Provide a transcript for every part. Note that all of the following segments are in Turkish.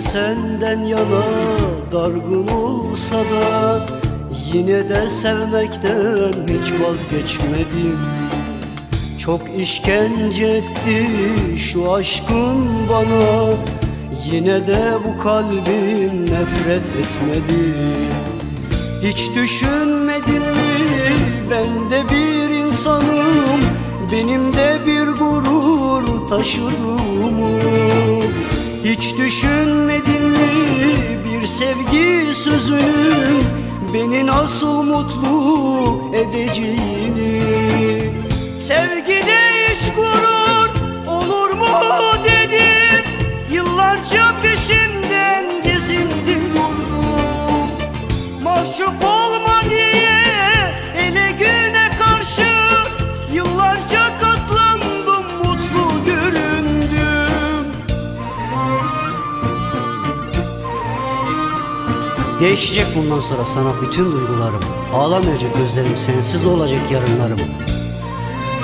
Senden yana dargın olsa da Yine de sevmekten hiç vazgeçmedim. Çok işkence etti şu aşkın bana Yine de bu kalbim nefret etmedi. Hiç düşünmedin mi? Ben de bir insanım Benim de bir gurur taşıdığımı Hiç düşünmedin mi bir sevgi sözünün Beni nasıl mutlu edeceğini? Sevgide Değişecek bundan sonra sana bütün duygularım. Ağlamayacak gözlerim sensiz olacak yarınlarım.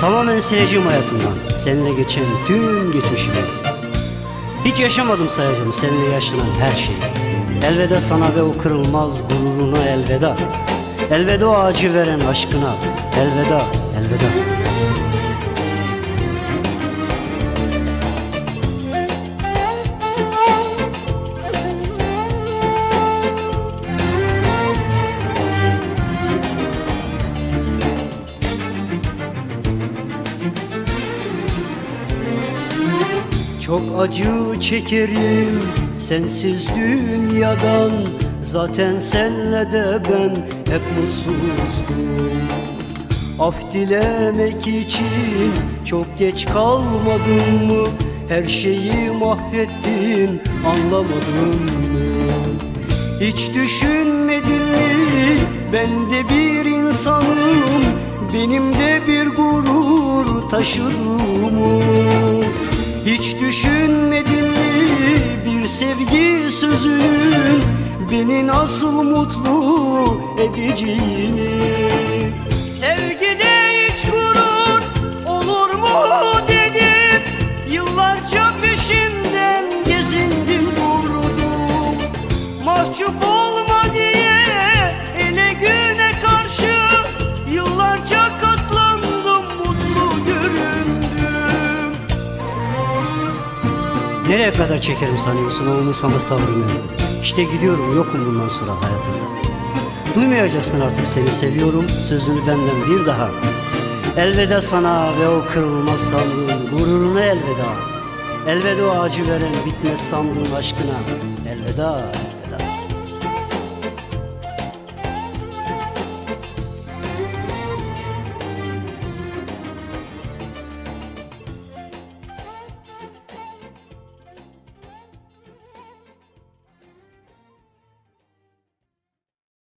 Tamamen sileceğim hayatımdan. Seninle geçen tüm geçmişimi. Hiç yaşamadım sayacağım seninle yaşanan her şeyi. Elveda sana ve o kırılmaz gururuna elveda. Elveda o acı veren aşkına. Elveda, elveda Çok acı çekerim sensiz dünyadan Zaten senle de ben hep mutsuzdum Af dilemek için çok geç kalmadın mı? Her şeyi mahvettin anlamadın mı? Hiç düşünmedin mi ben de bir insanım Benim de bir gurur taşıdığımı sevgi sözünün Beni nasıl mutlu edeceğini. Sevgide Nereye kadar çekerim sanıyorsun o umursamaz tavrımı? İşte gidiyorum yokum bundan sonra hayatında. Duymayacaksın artık seni seviyorum sözünü benden bir daha. Elveda sana ve o kırılmaz sandığın gururuna elveda. Elveda o acı veren bitmez sandığın aşkına elveda.